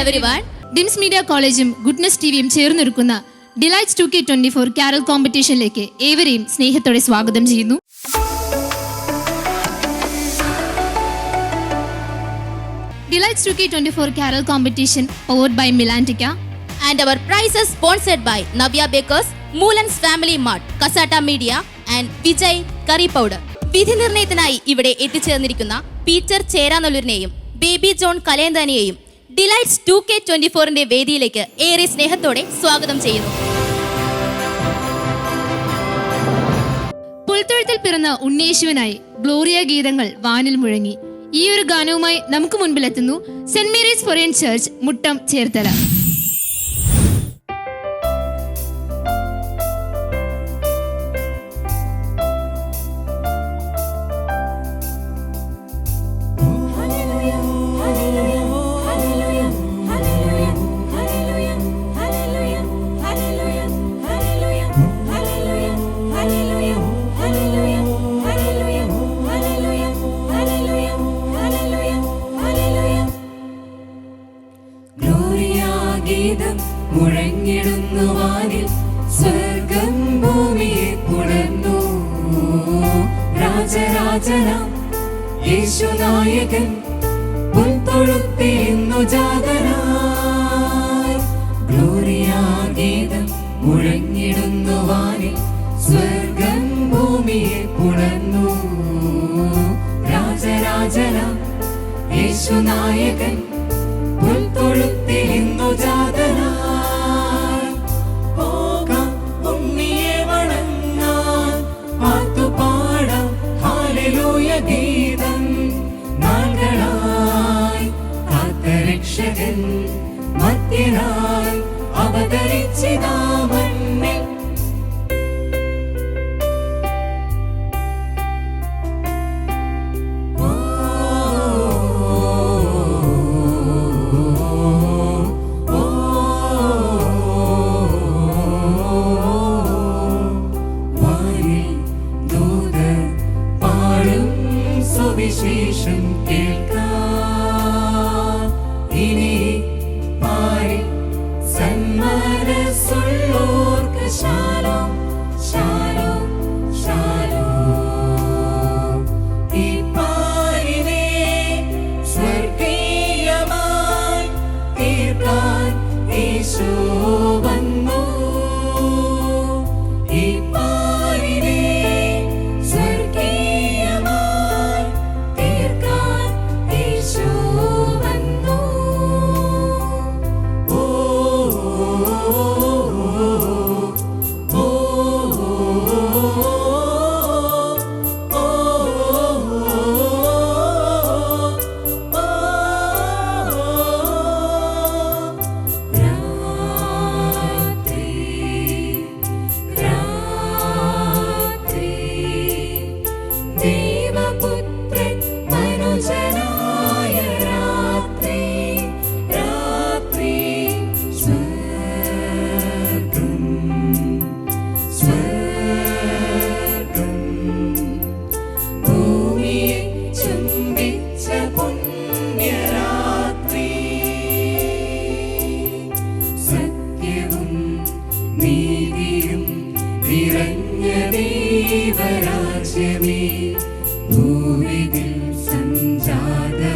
everyone. ഡിംസ് media കോളേജും goodness ടിവിയും ചേർന്നൊരുക്കുന്ന delights two K twenty four carol കോമ്പറ്റീഷനിലേക്ക് ഏവരെയും സ്നേഹത്തോടെ സ്വാഗതം ചെയ്യുന്നു delights two K twenty four carol competition powered by മിലാന്റിക്ക and our prizes sponsored by Navya bakers Moolans family mart കസാട്ട media and Vijay curry powder വിധി നിർണയത്തിനായി ഇവിടെ എത്തിച്ചേർന്നിരിക്കുന്ന Peter ചേരാനല്ലൂരിനെയും baby John കലേന്ദാനെയും ഡിലൈറ്റ്സ് ടു കെ ട്വന്റി ഫോറിന്റെ വേദിയിലേക്ക് ഏറെ സ്നേഹത്തോടെ സ്വാഗതം ചെയ്യുന്നു. പുൽത്തൊഴുത്തിൽ പിറന്ന ഉണ്ണേശുവിനായി ഗ്ലോറിയ ഗീതങ്ങൾ വാനിൽ മുഴങ്ങി. ഈ ഒരു ഗാനവുമായി നമുക്ക് മുൻപിലെത്തുന്നു saint Mary's Forane church Muttom Cherthala. പുൽത്തൊഴുത്തിന്നു ജാതനായി ഗ്ലോറിയ ഗീതം മുഴങ്ങിടുന്നു വാനിൽ. സ്വർഗം ഭൂമിയെ പുണർന്നു. രാജരാജനാം യേശുനായകൻ में दिल समझा दे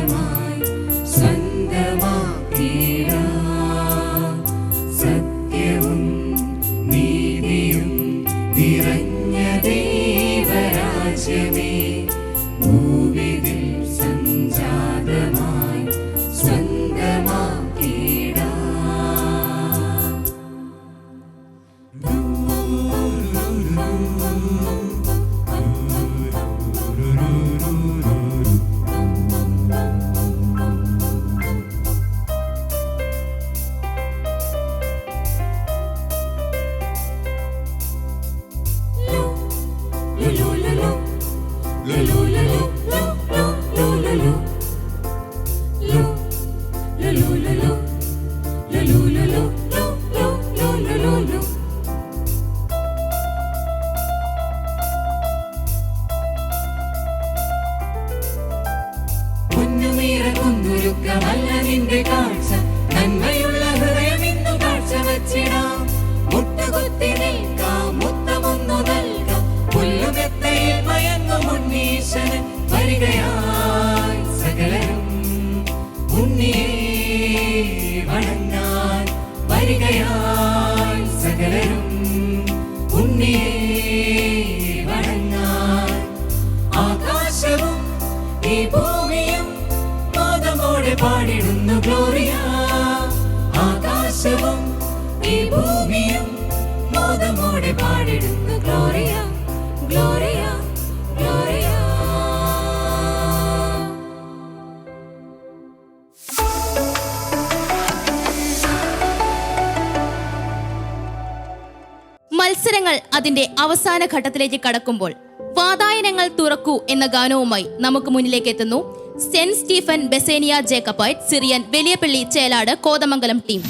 ഗ്ലോറിയ ഗ്ലോറിയ ഗ്ലോറിയ. മത്സരങ്ങൾ അതിന്റെ അവസാന ഘട്ടത്തിലേക്ക് കടക്കുമ്പോൾ വാതായനങ്ങൾ തുറക്കൂ എന്ന ഗാനവുമായി നമുക്ക് മുന്നിലേക്ക് എത്തുന്നു. Saint Stephen Bethania Jacobite Syrian Valiyapally Chelad Kothamangalam team.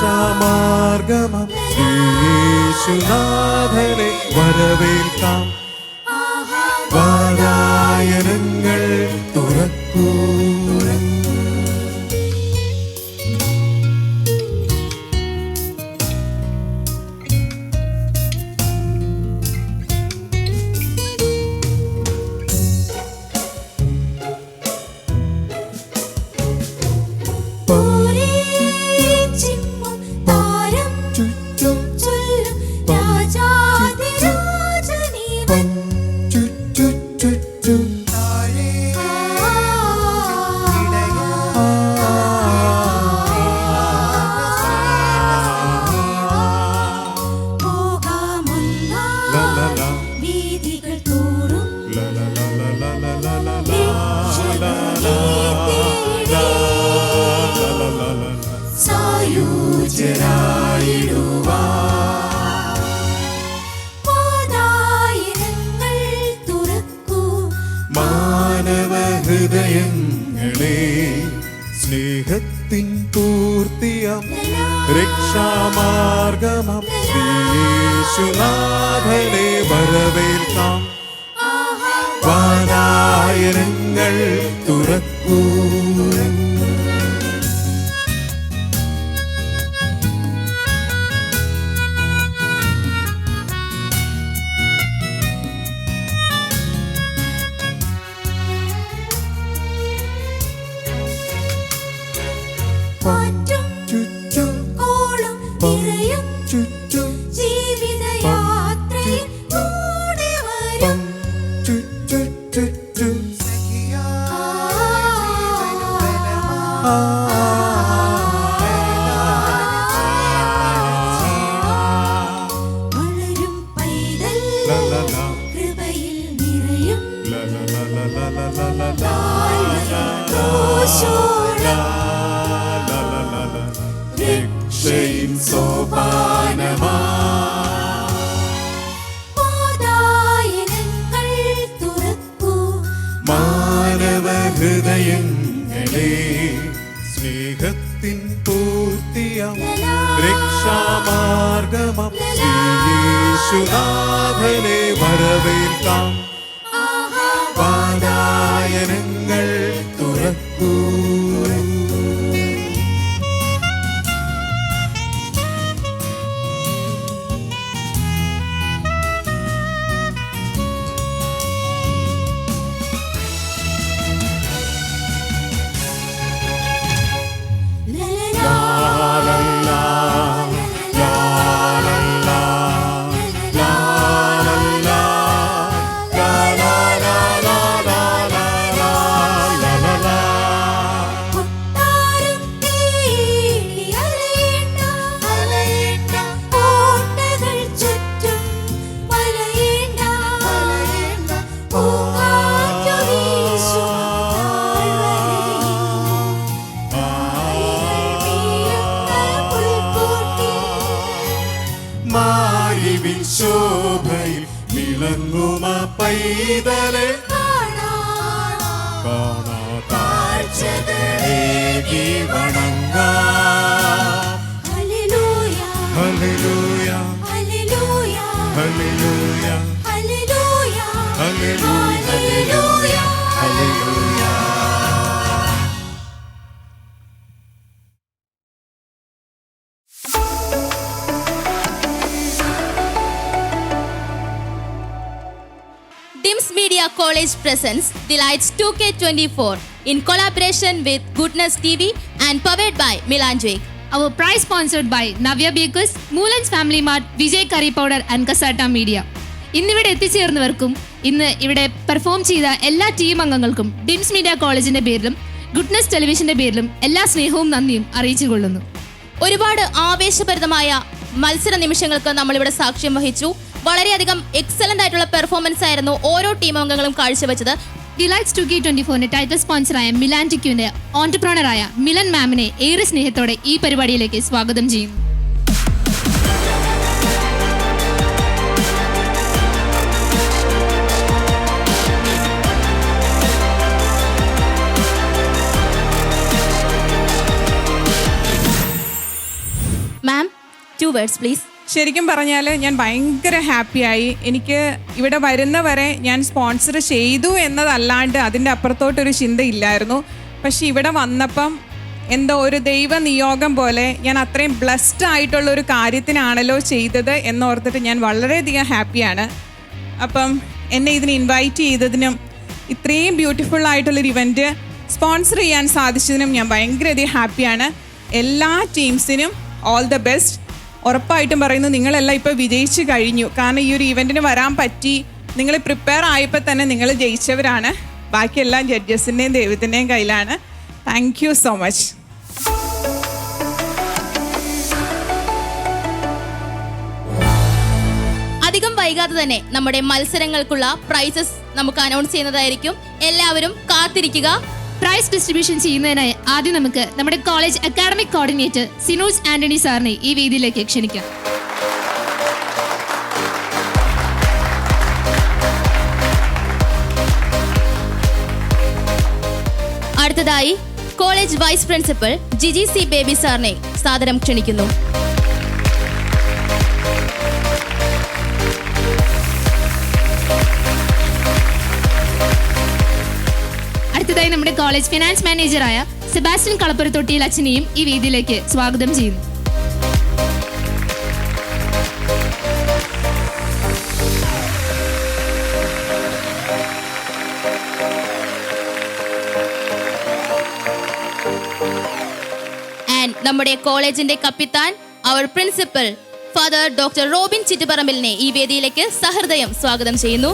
രക്ഷാമാർഗമം യേശുനാഥനെ വരവേൽക്കാം. തുറക്കൂ. College presents Delights 2K24 in collaboration with Goodness TV and powered by Milanjik. Our prize sponsored by Navya Bakers, Moolans Family Mart, Vijay Curry Powder and Kasata Media. ഇന്നിവിടെ എത്തിച്ചേർന്നവർക്കും ഇന്ന് ഇവിടെ perform ചെയ്ത എല്ലാ team അംഗങ്ങൾക്കും ഡിംസ് media കോളേജിന്റെ പേരിലും goodness ടെലിവിഷന്റെ പേരിലും എല്ലാ സ്നേഹവും നന്ദിയും അറിയിച്ചു കൊള്ളുന്നു ഒരുപാട് ആവേശഭരിതമായ മത്സര നിമിഷങ്ങൾക്ക് നമ്മളിവിടെ സാക്ഷ്യം വഹിച്ചു വളരെയധികം എക്സലന്റ് ആയിട്ടുള്ള പെർഫോമൻസ് ആയിരുന്നു ഓരോ ടീം അംഗങ്ങളും കാഴ്ചവെച്ചത്. ഡിലൈറ്റ്സ് ടു കെ ട്വന്റി ഫോറിന്റെ ടൈറ്റിൽ സ്പോൺസറായ മിലാൻ ടിക്യുവിന്റെ ഓൺടർപ്രണറായ മിലൻ മാമിനെ ഏറെ സ്നേഹത്തോടെ ഈ പരിപാടിയിലേക്ക് സ്വാഗതം ചെയ്യുന്നു. മാം ടു വേർഡ്സ് പ്ലീസ് ശരിക്കും പറഞ്ഞാൽ ഞാൻ ഭയങ്കര ഹാപ്പിയായി. എനിക്ക് ഇവിടെ വരുന്നവരെ ഞാൻ സ്പോൺസർ ചെയ്തു എന്നതല്ലാണ്ട് അതിന്റെ അപ്പുറത്തോട്ടൊരു ചിന്തയില്ലായിരുന്നു. പക്ഷെ ഇവിടെ വന്നപ്പം എന്തോ ഒരു ദൈവ നിയോഗം പോലെ ഞാൻ അത്രയും ബ്ലസ്ഡ് ആയിട്ടുള്ള ഒരു കാര്യത്തിനാണല്ലോ ചെയ്തത് എന്നോർത്തിട്ട് ഞാൻ വളരെയധികം ഹാപ്പിയാണ്. അപ്പം എന്നെ ഇതിന് ഇൻവൈറ്റ് ചെയ്തതിനും ഇത്രയും ബ്യൂട്ടിഫുൾ ആയിട്ടുള്ളൊരു ഇവന്റ് സ്പോൺസർ ചെയ്യാൻ സാധിച്ചതിനും ഞാൻ ഭയങ്കരധികം ഹാപ്പിയാണ്. എല്ലാ ടീംസിനും ഓൾ ദ ബെസ്റ്റ്. ഉറപ്പായിട്ടും പറയുന്നു നിങ്ങളെല്ലാം ഇപ്പോൾ വിജയിച്ചു കഴിഞ്ഞു. കാരണം ഈ ഒരു ഇവന്റിന് വരാൻ പറ്റി. നിങ്ങൾ പ്രിപ്പയർ ആയപ്പോൾ തന്നെ നിങ്ങൾ ജയിച്ചവരാണ്. ബാക്കിയെല്ലാം ജഡ്ജസിന്റെയും ദൈവത്തിന്റെയും കയ്യിലാണ്. താങ്ക് യു സോ മച്ച് അധികം വൈകാതെ തന്നെ നമ്മുടെ മത്സരങ്ങൾക്കുള്ള പ്രൈസസ് നമുക്ക് അനൗൺസ് ചെയ്യുന്നതായിരിക്കും. എല്ലാവരും കാത്തിരിക്കുക. പ്രൈസ് ഡിസ്ട്രിബ്യൂഷൻ ചെയ്യുന്നതിനായി ആദ്യം നമുക്ക് നമ്മുടെ college academic coordinator Sinoj Antony സാറിനെ ഈ വേദിയിലേക്ക് ക്ഷണിക്കാം. അടുത്തതായി college vice principal Jiji C Baby സാറിനെ സാദരം ക്ഷണിക്കുന്നു. നമ്മുടെ കോളേജ് ഫിനാൻസ് മാനേജറായ സെബാസ്റ്റ്യൻ കളപ്പുരത്തൊട്ടിയിൽ അച്ഛനെയും ഈ വേദിയിലേക്ക് സ്വാഗതം ചെയ്യുന്നു. നമ്മുടെ കോളേജിന്റെ കപ്പിത്താൻ അവർ പ്രിൻസിപ്പൽ ഫാദർ ഡോക്ടർ റോബിൻ ചിറ്റുപറമ്പിലിനെ ഈ വേദിയിലേക്ക് സഹൃദയം സ്വാഗതം ചെയ്യുന്നു.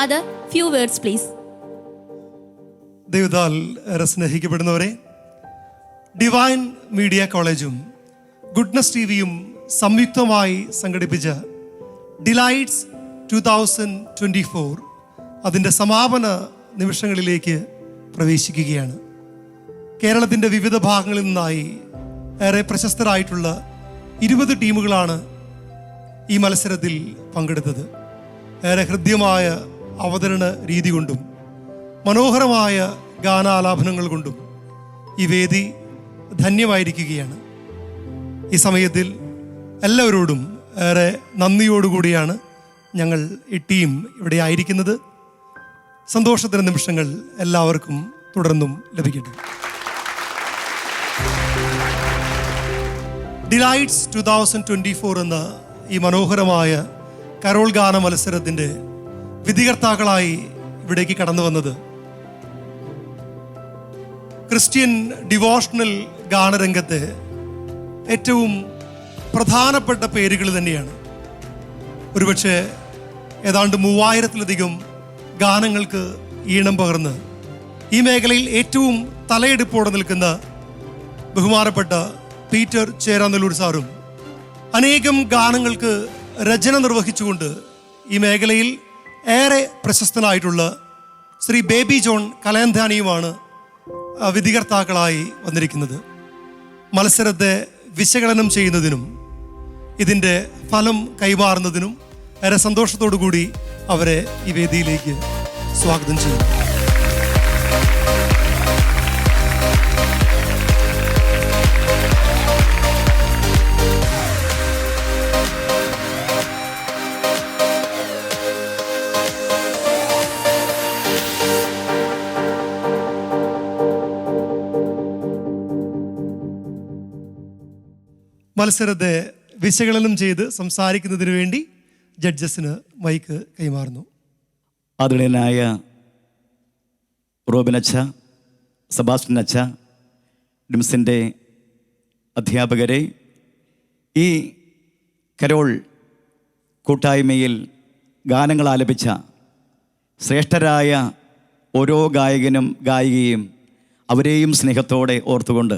ഫാദർ ഫ്യൂ വേർഡ്സ് പ്ലീസ് ദൈവദാൽ ഏറെ സ്നേഹിക്കപ്പെടുന്നവരെ ഡിവൈൻ മീഡിയ കോളേജും ഗുഡ്നസ് ടി വിയും സംയുക്തമായി സംഘടിപ്പിച്ച delights two thousand twenty four അതിന്റെ സമാപന നിമിഷങ്ങളിലേക്ക് പ്രവേശിക്കുകയാണ്. കേരളത്തിന്റെ വിവിധ ഭാഗങ്ങളിൽ നിന്നായി ഏറെ പ്രശസ്തരായിട്ടുള്ള ഇരുപത് ടീമുകളാണ് ഈ മത്സരത്തിൽ പങ്കെടുത്തത്. ഏറെ ഹൃദ്യമായ അവതരണ രീതി കൊണ്ടും മനോഹരമായ ഗാനാലാപനങ്ങൾ കൊണ്ടും ഈ വേദി ധന്യമായിരിക്കുകയാണ്. ഈ സമയത്തിൽ എല്ലാവരോടും ഏറെ നന്ദിയോടുകൂടിയാണ് ഞങ്ങൾ ഈ ടീം ഇവിടെ ആയിരിക്കുന്നത്. സന്തോഷത്തിന്റെ നിമിഷങ്ങൾ എല്ലാവർക്കും തുടർന്നും ലഭിക്കട്ടെ. Delights two thousand twenty four എന്ന ഈ മനോഹരമായ കരോൾ ഗാന മത്സരത്തിന്റെ വിധികർത്താക്കളായി ഇവിടേക്ക് കടന്നു വന്നത്. ക്രിസ്ത്യൻ ഡിവോഷണൽ ഗാനരംഗത്തെ ഏറ്റവും പ്രധാനപ്പെട്ട പേരുകൾ തന്നെയാണ്. ഒരുപക്ഷെ ഏതാണ്ട് മൂവായിരത്തിലധികം ഗാനങ്ങൾക്ക് ഈണം പകർന്ന് ഈ മേഖലയിൽ ഏറ്റവും തലയെടുപ്പോടെ നിൽക്കുന്ന ബഹുമാനപ്പെട്ട പീറ്റർ ചേരാനല്ലൂർ സാറും അനേകം ഗാനങ്ങൾക്ക് രചന നിർവഹിച്ചുകൊണ്ട് ഈ മേഖലയിൽ ഏറെ പ്രശസ്തനായിട്ടുള്ള ശ്രീ ബേബി ജോൺ കലയന്ധാനിയുമാണ് വിധികർത്താക്കളായി വന്നിരിക്കുന്നത്. മത്സരത്തെ വിശകലനം ചെയ്യുന്നതിനും ഇതിന്റെ ഫലം കൈമാറുന്നതിനും ഏറെ സന്തോഷത്തോടു കൂടി അവരെ ഈ വേദിയിലേക്ക് സ്വാഗതം ചെയ്യുന്നു. മത്സരത്തെ വിശകലനം ചെയ്ത് സംസാരിക്കുന്നതിന് വേണ്ടി ജഡ്ജസിന് മൈക്ക് കൈമാറുന്നു. ആദരണീയനായ റോബിനച്ച സബാസ്റ്റിൻ അച്ഛ ഡിംസിന്റെ അധ്യാപകരെ ഈ കരോൾ കൂട്ടായ്മയിൽ ഗാനങ്ങൾ ആലപിച്ച ശ്രേഷ്ഠരായ ഓരോ ഗായകനും ഗായികയും അവരെയും സ്നേഹത്തോടെ ഓർത്തുകൊണ്ട്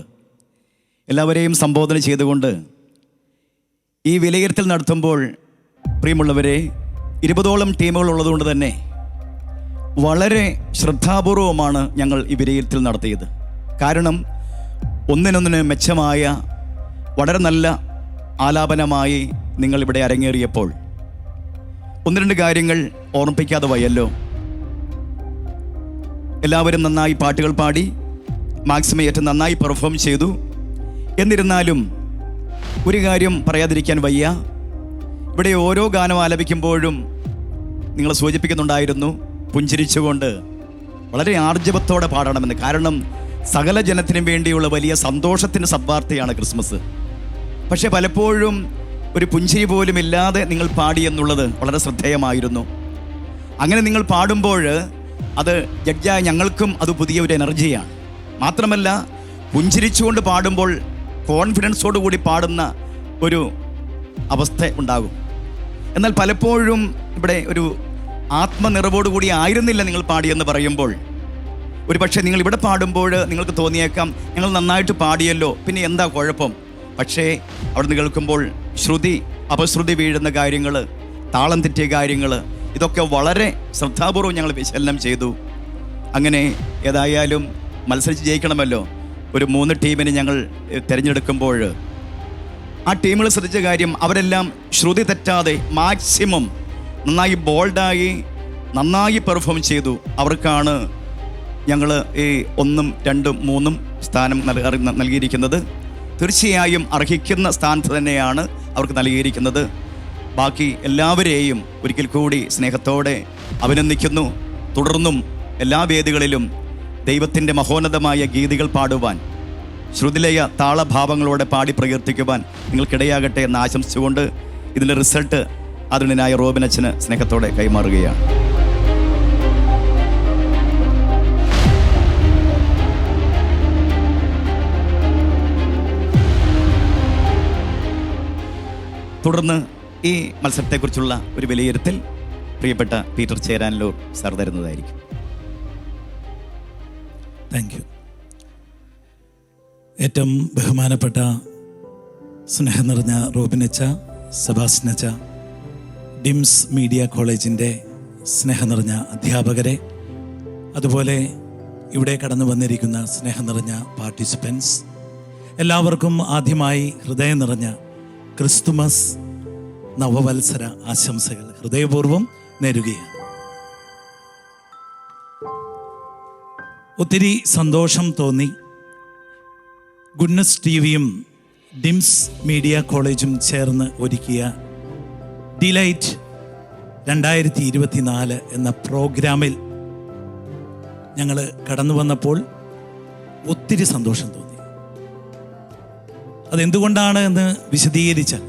എല്ലാവരെയും സംബോധന ചെയ്തുകൊണ്ട് ഈ വിലയിരുത്തൽ നടത്തുമ്പോൾ പ്രിയമുള്ളവരെ ഇരുപതോളം ടീമുകൾ ഉള്ളതുകൊണ്ട് തന്നെ വളരെ ശ്രദ്ധാപൂർവമാണ് ഞങ്ങൾ ഈ വിലയിരുത്തൽ നടത്തിയത്. കാരണം ഒന്നിനൊന്നിന് മെച്ചമായ വളരെ നല്ല ആലാപനമായി നിങ്ങൾ ഇവിടെ അരങ്ങേറിയപ്പോൾ ഒന്ന് രണ്ട് കാര്യങ്ങൾ ഓർമ്മിപ്പിക്കാതെ വയ്യല്ലോ. എല്ലാവരും നന്നായി പാട്ടുകൾ പാടി മാക്സിമം ഏറ്റവും നന്നായി പെർഫോം ചെയ്തു. എന്നിരുന്നാലും ഒരു കാര്യം പറയാതിരിക്കാൻ വയ്യ. ഇവിടെ ഓരോ ഗാനം ആലപിക്കുമ്പോഴും നിങ്ങൾ സൂചിപ്പിക്കുന്നുണ്ടായിരുന്നു പുഞ്ചിരിച്ചുകൊണ്ട് വളരെ ആർജവത്തോടെ പാടണമെന്ന്. കാരണം സകല ജനത്തിനും വേണ്ടിയുള്ള വലിയ സന്തോഷത്തിന്റെ സദ്വാർത്തയാണ് ക്രിസ്മസ്. പക്ഷേ പലപ്പോഴും ഒരു പുഞ്ചിരി പോലും ഇല്ലാതെ നിങ്ങൾ പാടി എന്നുള്ളത് വളരെ ശ്രദ്ധേയമായിരുന്നു. അങ്ങനെ നിങ്ങൾ പാടുമ്പോൾ അത് ജഡ്ജായ ഞങ്ങൾക്കും അത് പുതിയ ഒരു എനർജിയാണ്. മാത്രമല്ല പുഞ്ചിരിച്ചുകൊണ്ട് പാടുമ്പോൾ കോൺഫിഡൻസോട് കൂടി പാടുന്ന ഒരു അവസ്ഥ ഉണ്ടാകും. എന്നാൽ പലപ്പോഴും ഇവിടെ ഒരു ആത്മനിറവോടുകൂടി ആയിരുന്നില്ല നിങ്ങൾ പാടിയെന്ന് പറയുമ്പോൾ. ഒരു പക്ഷേ നിങ്ങൾ ഇവിടെ പാടുമ്പോൾ നിങ്ങൾക്ക് തോന്നിയേക്കാം നിങ്ങൾ നന്നായിട്ട് പാടിയല്ലോ പിന്നെ എന്താ കുഴപ്പം? പക്ഷേ അവിടെ നിന്ന് കേൾക്കുമ്പോൾ ശ്രുതി അപശ്രുതി വീഴുന്ന കാര്യങ്ങൾ താളം തെറ്റിയ കാര്യങ്ങൾ ഇതൊക്കെ വളരെ ശ്രദ്ധാപൂർവം ഞങ്ങൾ വിശകലനം ചെയ്തു. അങ്ങനെ ഏതായാലും മത്സരിച്ച് ജയിക്കണമല്ലോ. ഒരു മൂന്ന് ടീമിനെ ഞങ്ങൾ തിരഞ്ഞെടുക്കുമ്പോൾ ആ ടീമുകൾ ശ്രദ്ധിച്ച കാര്യം അവരെല്ലാം ശ്രുതി തെറ്റാതെ മാക്സിമം നന്നായി ബോൾഡായി നന്നായി പെർഫോം ചെയ്തു. അവർക്കാണ് ഞങ്ങൾ ഈ ഒന്നും രണ്ടും മൂന്നും സ്ഥാനം നൽകിയിരിക്കുന്നത്. തീർച്ചയായും അർഹിക്കുന്ന സ്ഥാനത്ത് തന്നെയാണ് അവർക്ക് നൽകിയിരിക്കുന്നത്. ബാക്കി എല്ലാവരെയും ഒരിക്കൽ കൂടി സ്നേഹത്തോടെ അഭിനന്ദിക്കുന്നു. തുടർന്നും എല്ലാ വേദികളിലും ദൈവത്തിന്റെ മഹോന്നതമായ ഗീതികൾ പാടുവാൻ ശ്രുതിലയ താളഭാവങ്ങളോടെ പാടി പ്രകീർത്തിക്കുവാൻ നിങ്ങൾക്കിടയാകട്ടെ എന്ന് ആശംസിച്ചുകൊണ്ട് ഇതിന്റെ റിസൾട്ട് അതിനായ റോബിനച്ചന് സ്നേഹത്തോടെ കൈമാറുകയാണ്. തുടർന്ന് ഈ മത്സരത്തെക്കുറിച്ചുള്ള ഒരു വിലയിരുത്തൽ പ്രിയപ്പെട്ട പീറ്റർ ചേരാനല്ലൂർ സാർ തരുന്നതായിരിക്കും. താങ്ക് യു ഏറ്റവും ബഹുമാനപ്പെട്ട സ്നേഹം നിറഞ്ഞ റോബിനച്ച സെബാസ്നച്ച ഡിംസ് മീഡിയ കോളേജിന്റെ സ്നേഹം നിറഞ്ഞ അധ്യാപകരെ അതുപോലെ ഇവിടെ കടന്നു വന്നിരിക്കുന്ന സ്നേഹം നിറഞ്ഞ പാർട്ടിസിപ്പൻസ് എല്ലാവർക്കും ആദ്യമായി ഹൃദയം നിറഞ്ഞ ക്രിസ്തുമസ് നവവത്സര ആശംസകൾ. ഹൃദയപൂർവം നേരുകയാണ്. ഒത്തിരി സന്തോഷം തോന്നി. ഗുഡ്നസ് ടി വിയും ഡിംസ് മീഡിയ കോളേജും ചേർന്ന് ഒരുക്കിയ ഡിലൈറ്റ് രണ്ടായിരത്തി ഇരുപത്തിനാല് എന്ന പ്രോഗ്രാമിൽ ഞങ്ങൾ കടന്നു വന്നപ്പോൾ ഒത്തിരി സന്തോഷം തോന്നി. അതെന്തുകൊണ്ടാണ് എന്ന് വിശദീകരിച്ചാൽ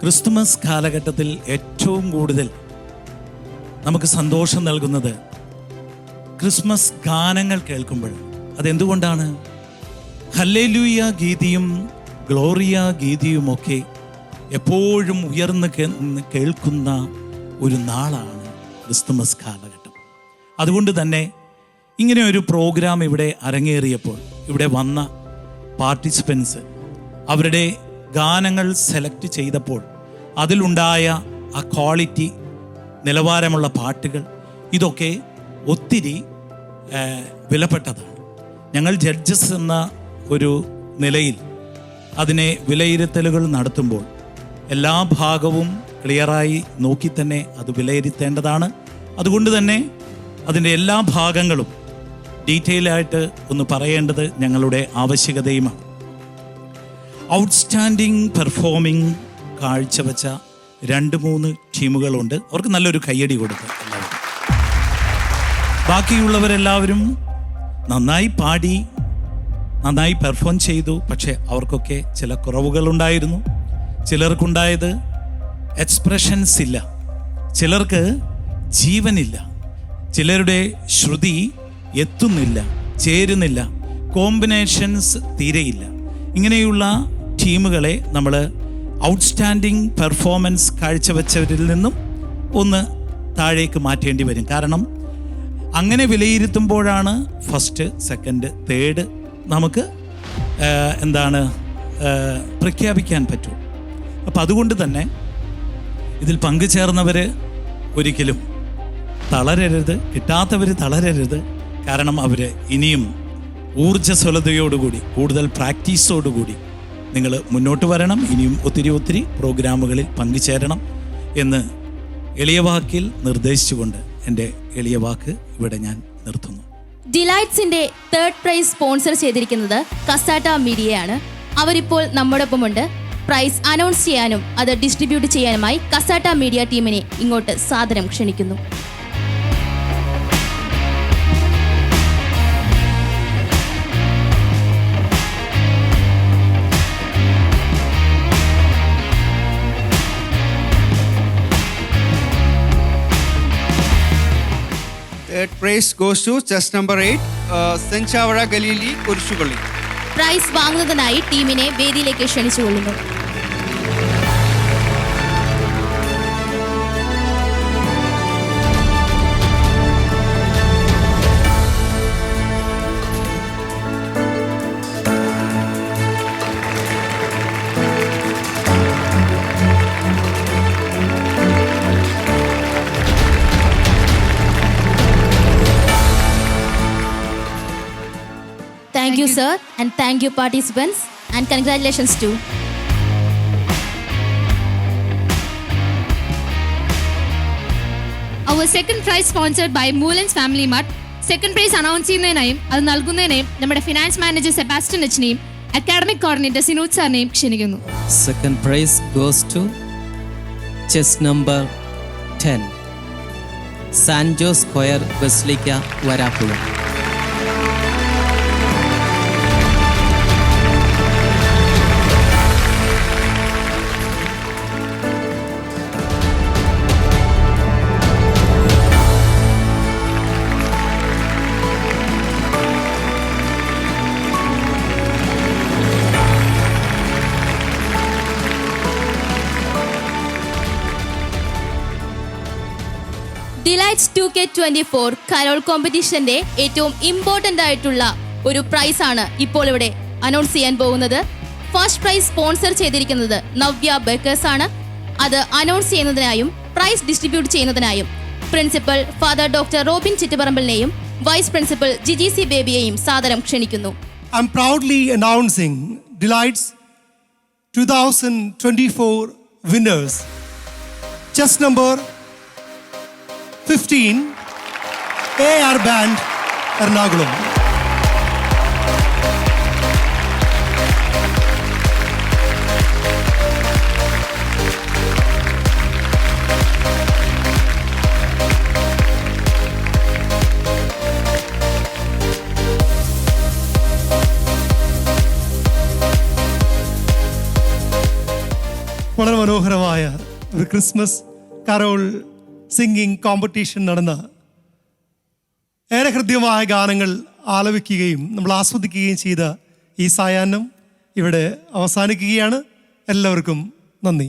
ക്രിസ്തുമസ് കാലഘട്ടത്തിൽ ഏറ്റവും കൂടുതൽ നമുക്ക് സന്തോഷം നൽകുന്നത് ക്രിസ്മസ് ഗാനങ്ങൾ കേൾക്കുമ്പോൾ അതെന്തുകൊണ്ടാണ്? ഹല്ലേലൂയ ഗീതിയും ഗ്ലോറിയ ഗീതിയുമൊക്കെ എപ്പോഴും ഉയർന്ന് കേൾക്കുന്ന ഒരു നാളാണ് ക്രിസ്തുമസ് കാലഘട്ടം. അതുകൊണ്ട് തന്നെ ഇങ്ങനെ ഒരു പ്രോഗ്രാം ഇവിടെ അരങ്ങേറിയപ്പോൾ ഇവിടെ വന്ന പാർട്ടിസിപ്പൻസ് അവരുടെ ഗാനങ്ങൾ സെലക്ട് ചെയ്തപ്പോൾ അതിലുണ്ടായ ആ ക്വാളിറ്റി നിലവാരമുള്ള പാട്ടുകൾ ഇതൊക്കെ ഒത്തിരി വിലപ്പെട്ടതാണ്. ഞങ്ങൾ ജഡ്ജസ് എന്ന ഒരു നിലയിൽ അതിനെ വിലയിരുത്തലുകൾ നടത്തുമ്പോൾ എല്ലാ ഭാഗവും ക്ലിയറായി നോക്കി തന്നെ അത് വിലയിരുത്തേണ്ടതാണ്. അതുകൊണ്ട് തന്നെ അതിന്റെ എല്ലാ ഭാഗങ്ങളും ഡീറ്റെയിൽ ആയിട്ട് ഒന്ന് പറയേണ്ടത് ഞങ്ങളുടെ ആവശ്യകതയുമാണ്. ഔട്ട്സ്റ്റാൻഡിങ് പെർഫോമിംഗ് കാഴ്ചവെച്ച രണ്ട് മൂന്ന് ടീമുകളുണ്ട്. അവർക്ക് നല്ലൊരു കയ്യടി കൊടുക്കുക എല്ലാവരും ബാക്കിയുള്ളവരെല്ലാവരും നന്നായി പാടി നന്നായി പെർഫോം ചെയ്തു. പക്ഷേ അവർക്കൊക്കെ ചില കുറവുകളുണ്ടായിരുന്നു. ചിലർക്കുണ്ടായത് എക്സ്പ്രഷൻസ് ഇല്ല. ചിലർക്ക് ജീവനില്ല. ചിലരുടെ ശ്രുതി എത്തുന്നില്ല ചേരുന്നില്ല കോമ്പിനേഷൻസ് തീരെയില്ല. ഇങ്ങനെയുള്ള ടീമുകളെ നമ്മൾ ഔട്ട്സ്റ്റാൻഡിങ് പെർഫോമൻസ് കാഴ്ചവെച്ചവരിൽ നിന്നും ഒന്ന് താഴേക്ക് മാറ്റേണ്ടി വരും. കാരണം അങ്ങനെ വിലയിരുത്തുമ്പോഴാണ് ഫസ്റ്റ് സെക്കൻഡ് തേർഡ് നമുക്ക് എന്താണ് പ്രഖ്യാപിക്കാൻ പറ്റും. അപ്പം അതുകൊണ്ട് തന്നെ ഇതിൽ പങ്കുചേർന്നവർ ഒരിക്കലും തളരരുത് കിട്ടാത്തവർ തളരരുത്. കാരണം അവർ ഇനിയും ഊർജസ്വലതയോടുകൂടി കൂടുതൽ പ്രാക്ടീസോടുകൂടി നിങ്ങൾ മുന്നോട്ട് വരണം. ഇനിയും ഒത്തിരി ഒത്തിരി പ്രോഗ്രാമുകളിൽ പങ്കുചേരണം എന്ന് എളിയ വാക്കിൽ നിർദ്ദേശിച്ചുകൊണ്ട് എന്റെ എളിയ വാക്ക് ഇവിടെ ഞാൻ നിർത്തുന്നു. ഡിലൈറ്റ്സിന്റെ തേർഡ് പ്രൈസ് സ്പോൺസർ ചെയ്തിരിക്കുന്നത് കസാട്ട മീഡിയയാണ്. അവരിപ്പോൾ നമ്മോടൊപ്പമുണ്ട്. പ്രൈസ് അനൗൺസ് ചെയ്യാനും അത് ഡിസ്ട്രിബ്യൂട്ട് ചെയ്യാനുമായി കസാട്ട മീഡിയ ടീമിനെ ഇങ്ങോട്ട് സാദരം ക്ഷണിക്കുന്നു. ടീമിനെ വേദിയിലേക്ക് ക്ഷണിച്ചുകൊള്ളുന്നു. You, sir, and thank you, participants, and congratulations too. Our second prize sponsored by Moolans family mart second prize announce ചെയ്യുന്നതിനായും അത് നൽകുന്നതിനെയും നമ്മുടെ ഫിനാൻസ് മാനേജർ സെബാസ്റ്റ്യൻ അച്ഛനെയും അക്കാഡമിക് കോർഡിനേറ്റർ സിനോദ് സാറിനെയും ക്ഷണിക്കുന്നു Second prize goes to chess number 10, Sanjo Square basilica Varapura. Delights two K twenty four carol കോമ്പറ്റീഷന്റെ ഏറ്റവും important ആയിട്ടുള്ള ഒരു price ആണ് ഇപ്പോൾ ഇവിടെ അനൗൺസ് ചെയ്യാൻ പോകുന്നത്. ഫസ്റ്റ് പ്രൈസ് സ്പോൺസർ ചെയ്തിരിക്കുന്നത് നവ്യ ബേക്കേഴ്സ് ആണ്. അത് അനൗൺസ് ചെയ്യുന്നതിനായും പ്രൈസ് ഡിസ്ട്രിബ്യൂട്ട് ചെയ്യുന്നതിനായും പ്രിൻസിപ്പൽ ഫാദർ ഡോക്ടർ റോബിൻ ചിറ്റപറമ്പലിനെയും വൈസ് പ്രിൻസിപ്പൽ ജിജി സി ബേബിയെയും സാദരം ക്ഷണിക്കുന്നു. I'm proudly announcing Delight's 2024 winners. Chess number 15, AR Band, Ernakulam. വളരെ മനോഹരമായ ഒരു ക്രിസ്മസ് കരോൾ സിംഗിങ് കോമ്പറ്റീഷൻ നടന്ന ഏറെ ഹൃദ്യമായ ഗാനങ്ങൾ ആലപിക്കുകയും നമ്മൾ ആസ്വദിക്കുകയും ചെയ്ത ഈ സായാഹ്നം ഇവിടെ അവസാനിക്കുകയാണ്. എല്ലാവർക്കും നന്ദി.